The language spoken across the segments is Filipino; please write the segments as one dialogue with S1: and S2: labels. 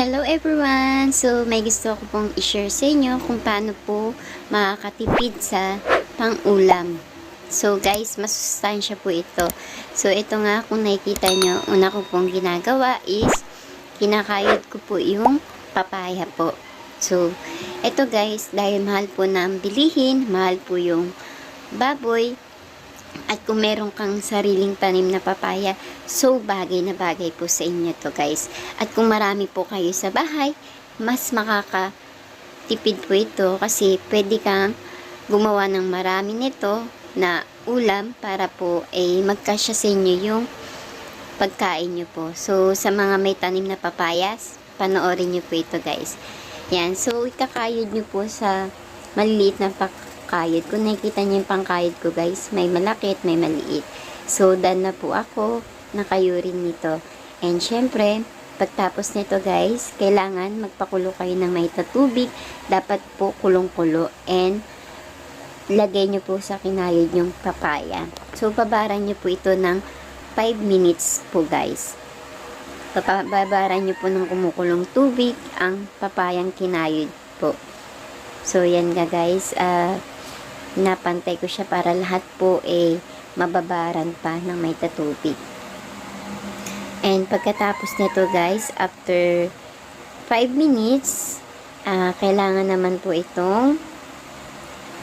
S1: Hello everyone! So, may gusto ko pong i-share sa inyo kung paano po makakatipid sa pang-ulam. So, guys, masustansya po ito. So, ito nga, kung nakikita nyo, una ko pong ginagawa is, kinakayod ko po yung papaya po. So, ito guys, dahil mahal po na bilihin, mahal po yung baboy, at kung meron kang sariling tanim na papaya, so bagay na bagay po sa inyo to guys. At kung marami po kayo sa bahay, mas makakatipid po ito kasi pwede kang gumawa ng marami nito na ulam para po ay eh, magkasya sa inyo yung pagkain nyo po. So, sa mga may tanim na papayas, panoorin nyo po ito guys. Yan. So, ikakayod nyo po sa maliliit na pak kayod. Kung nakikita niyo yung pangkayod ko guys, may malaki at may maliit. So, done na po ako. Nakayurin nito. And syempre, pagtapos nito guys, kailangan magpakulo kayo ng may tubig. Dapat po kulong-kulo. And lagay nyo po sa kinayod yung papaya. So, pabaran nyo po ito ng 5 minutes po guys. Pababaran nyo po ng kumukulong tubig ang papayang kinayod po. So, yan nga guys. Uh, napantay ko siya para lahat po eh mababaran pa ng may tatubig. And pagkatapos nito guys, after 5 minutes, uh, kailangan naman po itong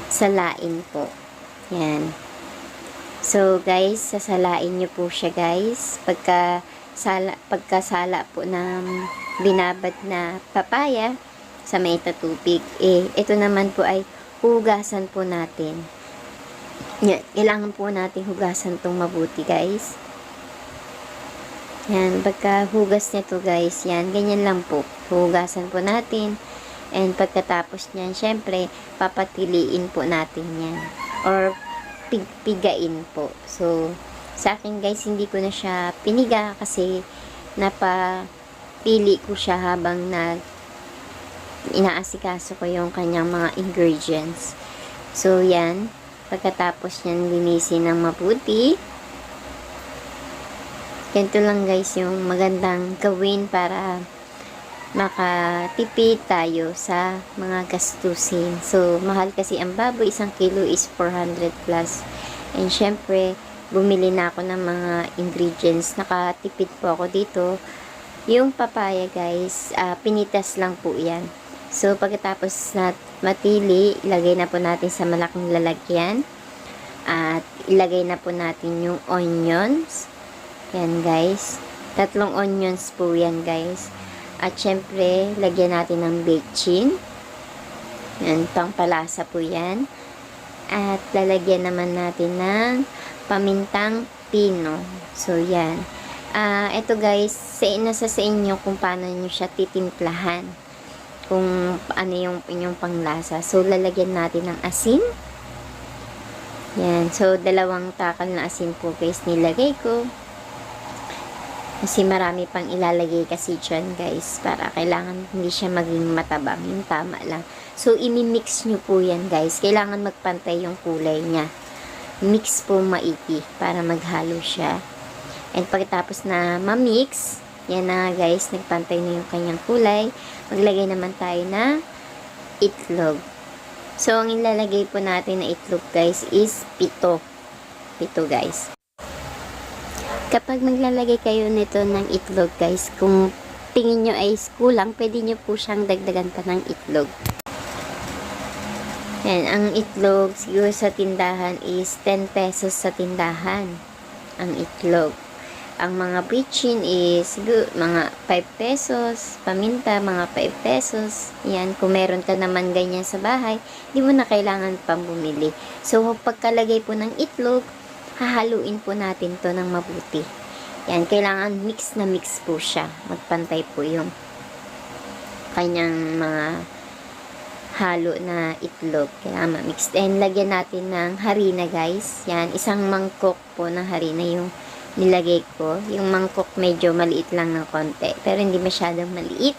S1: salain po. Yan. So guys, sasalain nyo po siya guys. Pagka sala, pagkasala po ng binabad na papaya sa may tatubig, eh, ito naman po ay hugasan po natin. Yan, kailangan po natin hugasan tong mabuti, guys. Yan, pagka hugas nito, guys, yan, ganyan lang po. Hugasan po natin. And pagkatapos niyan, syempre, papatiliin po natin yan. Or, pigpigain po. So, sa akin, guys, hindi ko na siya piniga kasi napapili ko siya habang nag inaasikaso ko yung kanyang mga ingredients. So, yan. Pagkatapos yan, linisin ng mabuti. Ganito lang guys yung magandang gawin para makatipid tayo sa mga gastusin. So, mahal kasi ang baboy. Isang kilo is 400 plus. And syempre, bumili na ako ng mga ingredients. Nakatipid po ako dito. Yung papaya guys, uh, pinitas lang po yan. So, pagkatapos na matili, ilagay na po natin sa malaking lalagyan. At ilagay na po natin yung onions. Yan guys. Tatlong onions po yan guys. At syempre, lagyan natin ng bechin. Yan, pangpalasa po yan. At lalagyan naman natin ng pamintang pino. So, yan. Uh, ito guys, sa nasa sa inyo kung paano nyo siya titimplahan kung ano yung inyong panglasa. So, lalagyan natin ng asin. Yan. So, dalawang takal na asin po guys nilagay ko. Kasi marami pang ilalagay kasi dyan guys. Para kailangan hindi siya maging matabang. Yung tama lang. So, imimix nyo po yan guys. Kailangan magpantay yung kulay niya. Mix po maiki para maghalo siya. And pagkatapos na ma-mix, yan na guys, nagpantay na yung kanyang kulay. Maglagay naman tayo na itlog. So, ang ilalagay po natin na itlog guys is pito. Pito guys. Kapag maglalagay kayo nito ng itlog guys, kung tingin nyo ay kulang, pwede nyo po siyang dagdagan pa ng itlog. Yan, ang itlog siguro sa tindahan is 10 pesos sa tindahan. Ang itlog. Ang mga bitchin is mga 5 pesos, paminta mga 5 pesos. Yan, kung meron ka naman ganyan sa bahay, di mo na kailangan pang bumili. So, pagkalagay po ng itlog, hahaluin po natin to ng mabuti. Yan, kailangan mix na mix po siya. Magpantay po yung kanyang mga halo na itlog. Kailangan ma-mix. And lagyan natin ng harina guys. Yan, isang mangkok po ng harina yung nilagay ko. Yung mangkok medyo maliit lang ng konti. Pero hindi masyadong maliit.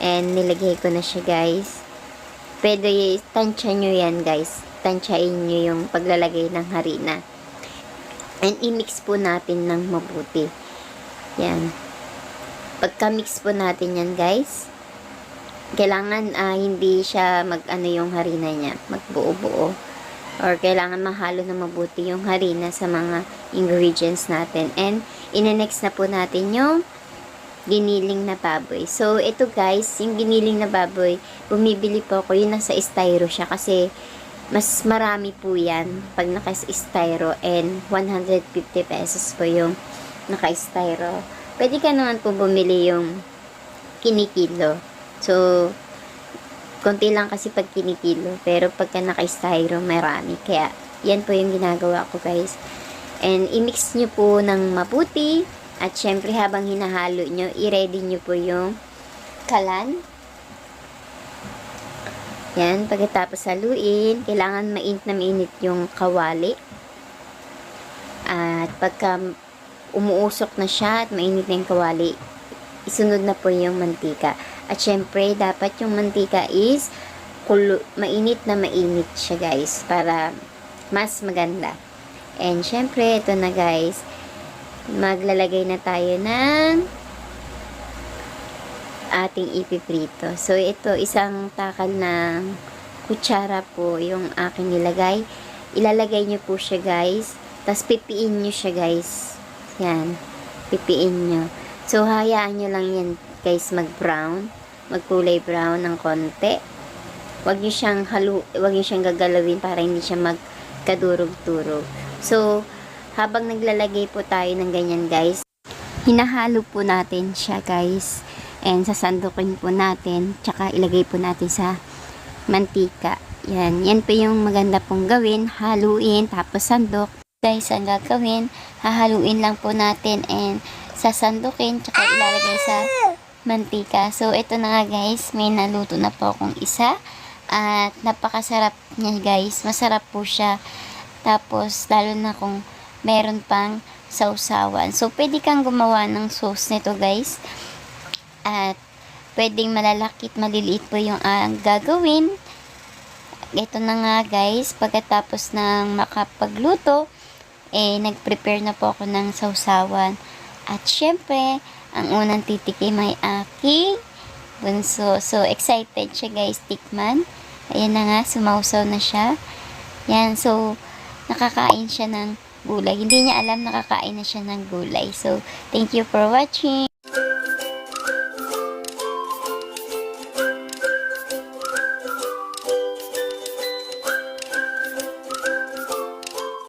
S1: And nilagay ko na siya guys. Pwede tansya nyo yan guys. Tansyain nyo yung paglalagay ng harina. And i-mix po natin ng mabuti. Yan. pagka-mix po natin yan guys, kailangan ah, hindi siya mag ano yung harina niya, magbuo-buo. Or kailangan mahalo na mabuti yung harina sa mga ingredients natin. And ine-next na po natin yung giniling na baboy. So, ito guys, yung giniling na baboy, bumibili po ako, yun nasa styro siya kasi mas marami po yan pag naka-styro and 150 pesos po yung naka-styro. Pwede ka naman po bumili yung kinikilo. So, konti lang kasi pag kinikilo. Pero pagka naka-styro, marami. Kaya, yan po yung ginagawa ko guys. And, i-mix nyo po ng mabuti. At syempre, habang hinahalo nyo, i-ready nyo po yung kalan. Yan, pagkatapos haluin, kailangan mainit na mainit yung kawali. At pagka umuusok na siya at mainit na yung kawali, isunod na po yung mantika. At syempre, dapat yung mantika is mainit na mainit siya guys para mas maganda. And syempre, ito na guys, maglalagay na tayo ng ating ipiprito. So, ito, isang takal na kutsara po yung aking nilagay. Ilalagay nyo po siya, guys. Tapos, pipiin nyo siya, guys. Yan. Pipiin nyo. So, hayaan nyo lang yan, guys, mag-brown. Magkulay brown ng konti. Huwag nyo siyang halu, huwag nyo siyang gagalawin para hindi siya magkadurog-turog. So, habang naglalagay po tayo ng ganyan, guys, hinahalo po natin siya, guys. And sasandukin po natin, tsaka ilagay po natin sa mantika. Yan, yan po yung maganda pong gawin, haluin, tapos sandok. Guys, ang gagawin, hahaluin lang po natin and sasandukin, tsaka ilalagay sa mantika. So, ito na nga guys, may naluto na po akong isa. At napakasarap niya guys, masarap po siya. Tapos, lalo na kung meron pang sausawan. So, pwede kang gumawa ng sauce nito guys. At pwedeng malalaki at maliliit po yung ang gagawin. Ito na nga guys, pagkatapos ng makapagluto, eh nag-prepare na po ako ng sausawan. At syempre, ang unang titikim ay aking bunso. So, excited siya guys, tikman. Ayan na nga, sumausaw na siya. Yan, so, nakakain siya ng gulay. Hindi niya alam nakakain na siya ng gulay. So, thank you for watching.